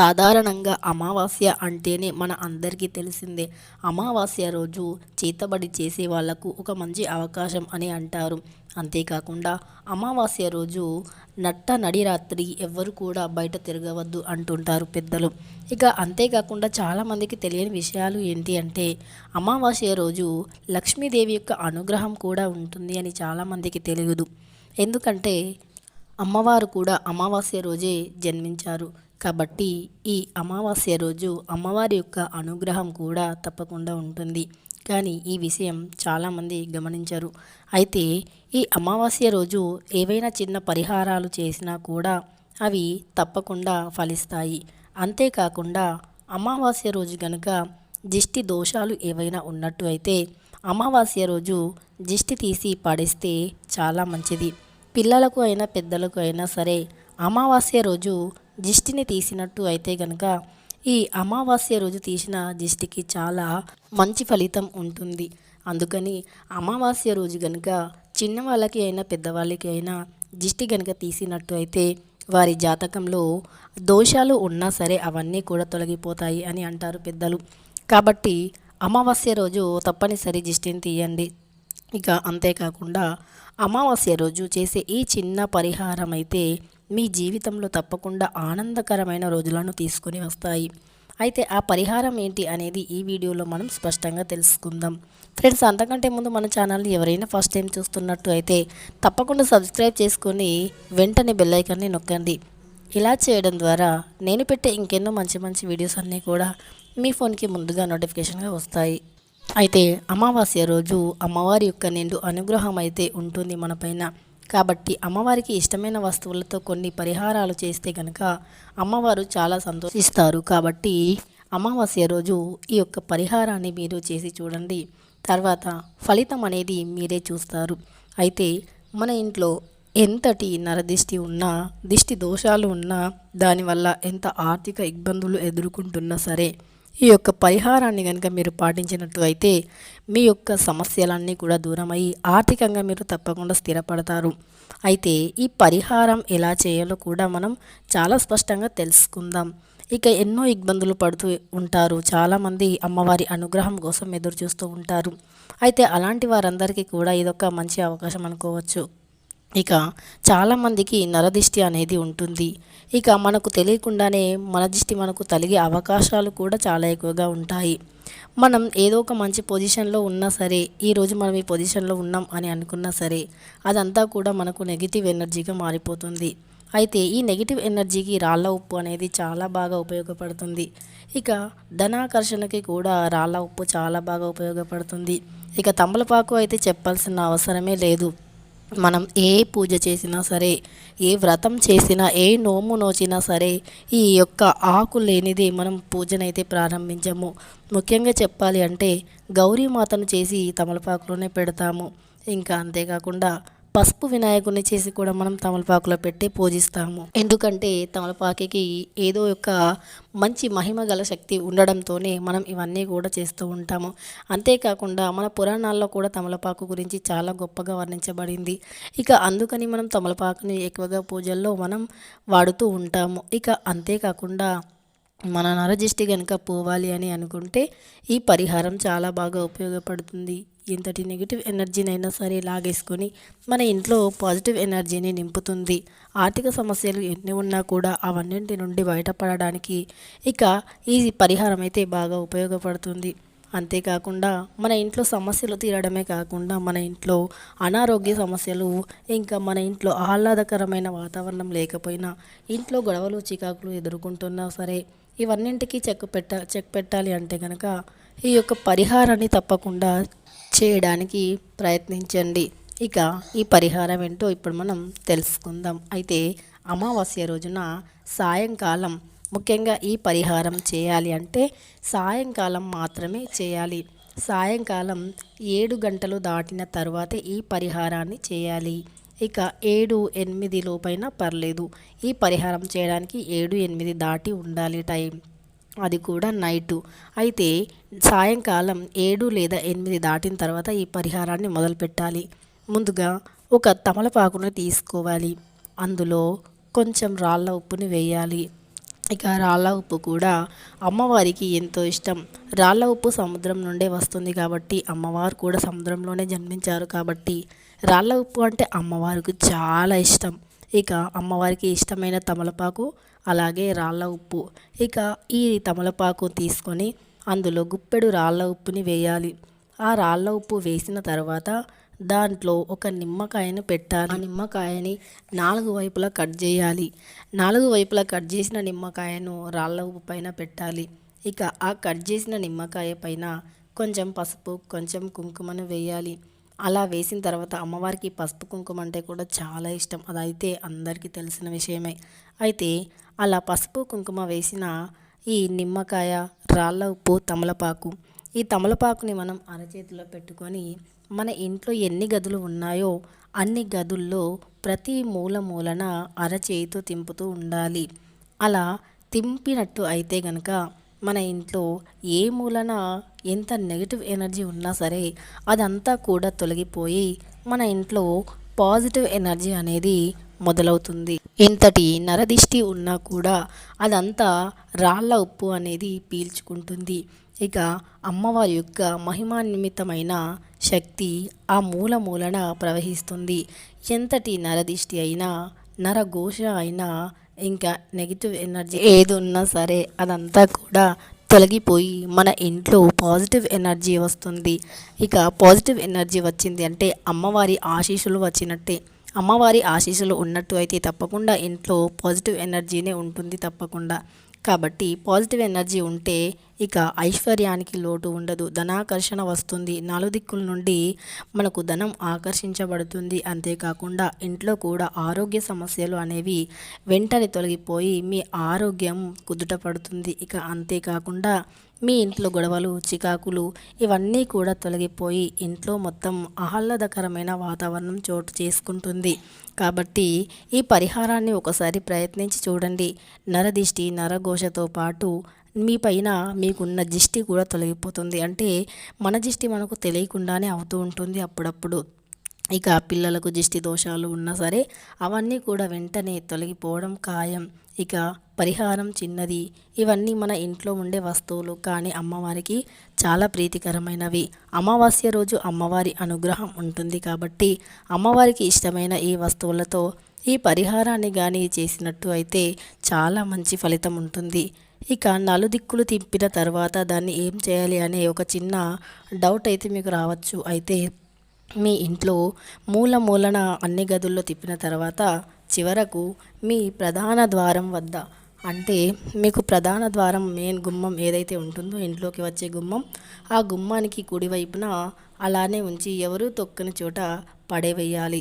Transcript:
సాధారణంగా అమావాస్య అంటేనే మన అందరికీ తెలిసిందే. అమావాస్య రోజు చేతబడి చేసే వాళ్ళకు ఒక మంచి అవకాశం అని అంటారు. అంతేకాకుండా అమావాస్య రోజు నట్ట నడిరాత్రి ఎవ్వరు కూడా బయట తిరగవద్దు అంటుంటారు పెద్దలు. ఇక అంతేకాకుండా చాలామందికి తెలియని విషయాలు ఏంటి అంటే అమావాస్య రోజు లక్ష్మీదేవి యొక్క అనుగ్రహం కూడా ఉంటుంది అని చాలామందికి తెలియదు. ఎందుకంటే అమ్మవారు కూడా అమావాస్య రోజే జన్మించారు. కాబట్టి ఈ అమావాస్య రోజు అమ్మవారి యొక్క అనుగ్రహం కూడా తప్పకుండా ఉంటుంది. కానీ ఈ విషయం చాలామంది గమనించరు. అయితే ఈ అమావాస్య రోజు ఏవైనా చిన్న పరిహారాలు చేసినా కూడా అవి తప్పకుండా ఫలిస్తాయి. అంతేకాకుండా అమావాస్య రోజు కనుక దిష్టి దోషాలు ఏవైనా ఉన్నట్టు అయితే అమావాస్య రోజు దిష్టి తీసి పడేస్తే చాలా మంచిది. పిల్లలకు అయినా పెద్దలకు అయినా సరే అమావాస్య రోజు దిష్టిని తీసినట్టు అయితే కనుక ఈ అమావాస్య రోజు తీసిన దిష్టికి చాలా మంచి ఫలితం ఉంటుంది. అందుకని అమావాస్య రోజు కనుక చిన్నవాళ్ళకి అయినా పెద్దవాళ్ళకి అయినా దిష్టి కనుక తీసినట్టు అయితే వారి జాతకంలో దోషాలు ఉన్నా సరే అవన్నీ కూడా తొలగిపోతాయి అని అంటారు పెద్దలు. కాబట్టి అమావాస్య రోజు తప్పనిసరి దిష్టిని తీయండి. ఇక అంతేకాకుండా అమావాస్య రోజు చేసే ఈ చిన్న పరిహారం అయితే మీ జీవితంలో తప్పకుండా ఆనందకరమైన రోజులను తీసుకొని వస్తాయి. అయితే ఆ పరిహారం ఏంటి అనేది ఈ వీడియోలో మనం స్పష్టంగా తెలుసుకుందాం. ఫ్రెండ్స్ అంతకంటే ముందు మన ఛానల్ని ఎవరైనా ఫస్ట్ టైం చూస్తున్నట్టు అయితే తప్పకుండా సబ్స్క్రైబ్ చేసుకొని వెంటనే బెల్లైకాన్ని నొక్కండి. ఇలా చేయడం ద్వారా నేను పెట్టే ఇంకెన్నో మంచి మంచి వీడియోస్ అన్నీ కూడా మీ ఫోన్కి ముందుగా నోటిఫికేషన్గా వస్తాయి. అయితే అమావాస్య రోజు అమ్మవారి యొక్క నిండు అనుగ్రహం అయితే ఉంటుంది మనపైన కాబట్టి అమ్మవారికి ఇష్టమైన వస్తువులతో కొన్ని పరిహారాలు చేస్తే కనుక అమ్మవారు చాలా సంతోషిస్తారు. కాబట్టి అమావాస్య రోజు ఈ యొక్క పరిహారాన్ని మీరు చేసి చూడండి. తర్వాత ఫలితం అనేది మీరే చూస్తారు. అయితే మన ఇంట్లో ఎంతటి నరదిష్టి ఉన్నా దిష్టి దోషాలు ఉన్నా దానివల్ల ఎంత ఆర్థిక ఇబ్బందులు ఎదుర్కొంటున్నా సరే ఈ యొక్క పరిహారాన్ని కనుక మీరు పాటించినట్టు అయితే మీ యొక్క సమస్యలన్నీ కూడా దూరమై ఆర్థికంగా మీరు తప్పకుండా స్థిరపడతారు. అయితే ఈ పరిహారం ఎలా చేయాలో కూడా మనం చాలా స్పష్టంగా తెలుసుకుందాం. ఇక ఎన్నో ఇబ్బందులు పడుతూ ఉంటారు. చాలామంది అమ్మవారి అనుగ్రహం కోసం ఎదురు చూస్తూ ఉంటారు. అయితే అలాంటి వారందరికీ కూడా ఇదొక మంచి అవకాశం అనుకోవచ్చు. ఇక చాలామందికి నరదిష్టి అనేది ఉంటుంది. ఇక మనకు తెలియకుండానే మన దిష్టి మనకు తలిగే అవకాశాలు కూడా చాలా ఎక్కువగా ఉంటాయి. మనం ఏదో ఒక మంచి పొజిషన్లో ఉన్నా సరే ఈరోజు మనం ఈ పొజిషన్లో ఉన్నాం అని అనుకున్నా సరే అదంతా కూడా మనకు నెగిటివ్ ఎనర్జీగా మారిపోతుంది. అయితే ఈ నెగిటివ్ ఎనర్జీకి రాళ్ళ ఉప్పు అనేది చాలా బాగా ఉపయోగపడుతుంది. ఇక ధనాకర్షణకి కూడా రాళ్ళ ఉప్పు చాలా బాగా ఉపయోగపడుతుంది. ఇక తమలపాకు అయితే చెప్పాల్సిన అవసరమే లేదు. మనం ఏ పూజ చేసినా సరే ఏ వ్రతం చేసినా ఏ నోము నోచినా సరే ఈ యొక్క ఆకు లేనిది మనం పూజనైతే ప్రారంభించము. ముఖ్యంగా చెప్పాలి అంటే గౌరీమాతను చేసి తమలపాకులోనే పెడతాము. ఇంకా అంతేకాకుండా పసుపు వినాయకుడిని చేసి కూడా మనం తమలపాకులో పెట్టి పూజిస్తాము. ఎందుకంటే తమలపాకికి ఏదో ఒక మంచి మహిమ గల శక్తి ఉండడంతోనే మనం ఇవన్నీ కూడా చేస్తూ ఉంటాము. అంతేకాకుండా మన పురాణాల్లో కూడా తమలపాకు గురించి చాలా గొప్పగా వర్ణించబడింది. ఇక అందుకని మనం తమలపాకుని ఎక్కువగా పూజల్లో మనం వాడుతూ ఉంటాము. ఇక అంతేకాకుండా మన నరజిష్టి కనుక పోవాలి అని అనుకుంటే ఈ పరిహారం చాలా బాగా ఉపయోగపడుతుంది. ఎంతటి నెగిటివ్ ఎనర్జీనైనా సరే లాగేసుకొని మన ఇంట్లో పాజిటివ్ ఎనర్జీని నింపుతుంది. ఆర్థిక సమస్యలు ఎన్ని ఉన్నా కూడా అవన్నింటి నుండి బయటపడడానికి ఇక ఈ పరిహారం అయితే బాగా ఉపయోగపడుతుంది. అంతేకాకుండా మన ఇంట్లో సమస్యలు తీరడమే కాకుండా మన ఇంట్లో అనారోగ్య సమస్యలు ఇంకా మన ఇంట్లో ఆహ్లాదకరమైన వాతావరణం లేకపోయినా ఇంట్లో గొడవలు చికాకులు ఎదుర్కొంటున్నా సరే ఇవన్నింటికి చెక్ పెట్ట చెక్ పెట్టాలి అంటే కనుక ఈ యొక్క పరిహారాన్ని తప్పకుండా చేయడానికి ప్రయత్నించండి. ఇక ఈ పరిహారం ఏంటో ఇప్పుడు మనం తెలుసుకుందాం. అయితే అమావాస్య రోజున సాయంకాలం ముఖ్యంగా ఈ పరిహారం చేయాలి అంటే సాయంకాలం మాత్రమే చేయాలి. సాయంకాలం ఏడు గంటలు దాటిన తర్వాతే ఈ పరిహారాన్ని చేయాలి. ఇక ఏడు ఎనిమిది లోపైన పర్లేదు. ఈ పరిహారం చేయడానికి ఏడు ఎనిమిది దాటి ఉండాలి టైం. అది కూడా నైటు. అయితే సాయంకాలం ఏడు లేదా ఎనిమిది దాటిన తర్వాత ఈ పరిహారాన్ని మొదలుపెట్టాలి ముందుగా ఒక తమలపాకును తీసుకోవాలి. అందులో కొంచెం రాళ్ళ ఉప్పుని వేయాలి. ఇక రాళ్ళ ఉప్పు కూడా అమ్మవారికి ఎంతో ఇష్టం. రాళ్ళ ఉప్పు సముద్రం నుండే వస్తుంది కాబట్టి అమ్మవారు కూడా సముద్రంలోనే జన్మించారు కాబట్టి రాళ్ళ ఉప్పు అంటే అమ్మవారికి చాలా ఇష్టం. ఇక అమ్మవారికి ఇష్టమైన తమలపాకు అలాగే రాళ్ళ ఉప్పు. ఇక ఈ తమలపాకు తీసుకొని అందులో గుప్పెడు రాళ్ళ ఉప్పుని వేయాలి. ఆ రాళ్ళ ఉప్పు వేసిన తర్వాత దాంట్లో ఒక నిమ్మకాయను పెట్టాలి. ఆ నిమ్మకాయని నాలుగు వైపులా కట్ చేయాలి. నాలుగు వైపులా కట్ చేసిన నిమ్మకాయను రాళ్ళ ఉప్పు పైన పెట్టాలి. ఇక ఆ కట్ చేసిన నిమ్మకాయ పైన కొంచెం పసుపు కొంచెం కుంకుమను వేయాలి. అలా వేసిన తర్వాత అమ్మవారికి పసుపు కుంకుమ అంటే కూడా చాలా ఇష్టం. అదైతే అందరికీ తెలిసిన విషయమే. అయితే అలా పసుపు కుంకుమ వేసిన ఈ నిమ్మకాయ రాళ్ళ ఉప్పు తమలపాకు ఈ తమలపాకుని మనం అరచేతిలో పెట్టుకొని మన ఇంట్లో ఎన్ని గదులు ఉన్నాయో అన్ని గదుల్లో ప్రతి మూల మూలన అరచేతితో తింపుతూ ఉండాలి. అలా తింపినట్టు అయితే గనక మన ఇంట్లో ఏ మూలన ఎంత నెగిటివ్ ఎనర్జీ ఉన్నా సరే అదంతా కూడా తొలగిపోయి మన ఇంట్లో పాజిటివ్ ఎనర్జీ అనేది మొదలవుతుంది. ఇంతటి నరదిష్టి ఉన్నా కూడా అదంతా రాళ్ళ ఉప్పు అనేది పీల్చుకుంటుంది. ఇక అమ్మవారి యొక్క మహిమాన్వితమైన శక్తి ఆ మూల మూలన ప్రవహిస్తుంది. ఎంతటి నరదిష్టి అయినా నరఘోష అయినా ఇంకా నెగిటివ్ ఎనర్జీ ఏది ఉన్నా సరే అదంతా కూడా తొలగిపోయి మన ఇంట్లో పాజిటివ్ ఎనర్జీ వస్తుంది. ఇక పాజిటివ్ ఎనర్జీ వచ్చింది అంటే అమ్మవారి ఆశీస్సులు వచ్చినట్టే. అమ్మవారి ఆశీస్సులు ఉన్నట్టు అయితే తప్పకుండా ఇంట్లో పాజిటివ్ ఎనర్జీనే ఉంటుంది తప్పకుండా. కాబట్టి పాజిటివ్ ఎనర్జీ ఉంటే ఇక ఐశ్వర్యానికి లోటు ఉండదు. ధనాకర్షణ వస్తుంది. నాలుగు దిక్కుల నుండి మనకు ధనం ఆకర్షించబడుతుంది. అంతేకాకుండా ఇంట్లో కూడా ఆరోగ్య సమస్యలు అనేవి వెంటనే తొలగిపోయి మీ ఆరోగ్యం కుదుట పడుతుంది. ఇక అంతేకాకుండా మీ ఇంట్లో గొడవలు చికాకులు ఇవన్నీ కూడా తొలగిపోయి ఇంట్లో మొత్తం ఆహ్లాదకరమైన వాతావరణం చోటు చేసుకుంటుంది. కాబట్టి ఈ పరిహారాన్ని ఒకసారి ప్రయత్నించి చూడండి. నరదిష్టి నరఘోషతో పాటు మీ పైన మీకున్న దిష్టి కూడా తొలగిపోతుంది. అంటే మన దిష్టి మనకు తెలియకుండానే అవుతూ ఉంటుంది అప్పుడప్పుడు. ఇక పిల్లలకు దిష్టి దోషాలు ఉన్నా సరే అవన్నీ కూడా వెంటనే తొలగిపోవడం ఖాయం. ఇక పరిహారం చిన్నది. ఇవన్నీ మన ఇంట్లో ఉండే వస్తువులు కానీ అమ్మవారికి చాలా ప్రీతికరమైనవి. అమావాస్య రోజు అమ్మవారి అనుగ్రహం ఉంటుంది కాబట్టి అమ్మవారికి ఇష్టమైన ఈ వస్తువులతో ఈ పరిహారాన్ని కానీ చేసినట్టు అయితే చాలా మంచి ఫలితం ఉంటుంది. ఇక నలుదిక్కులు తిప్పిన తర్వాత దాన్ని ఏం చేయాలి అనే ఒక చిన్న డౌట్ అయితే మీకు రావచ్చు. అయితే మీ ఇంట్లో మూల మూలన అన్ని గదుల్లో తిప్పిన తర్వాత చివరకు మీ ప్రధాన ద్వారం వద్ద. అంటే మీకు ప్రధాన ద్వారం మెయిన్ గుమ్మం ఏదైతే ఉంటుందో ఇంట్లోకి వచ్చే గుమ్మం ఆ గుమ్మానికి కుడివైపున అలానే ఉంచి ఎవరూ తొక్కని చోట పడేవేయాలి.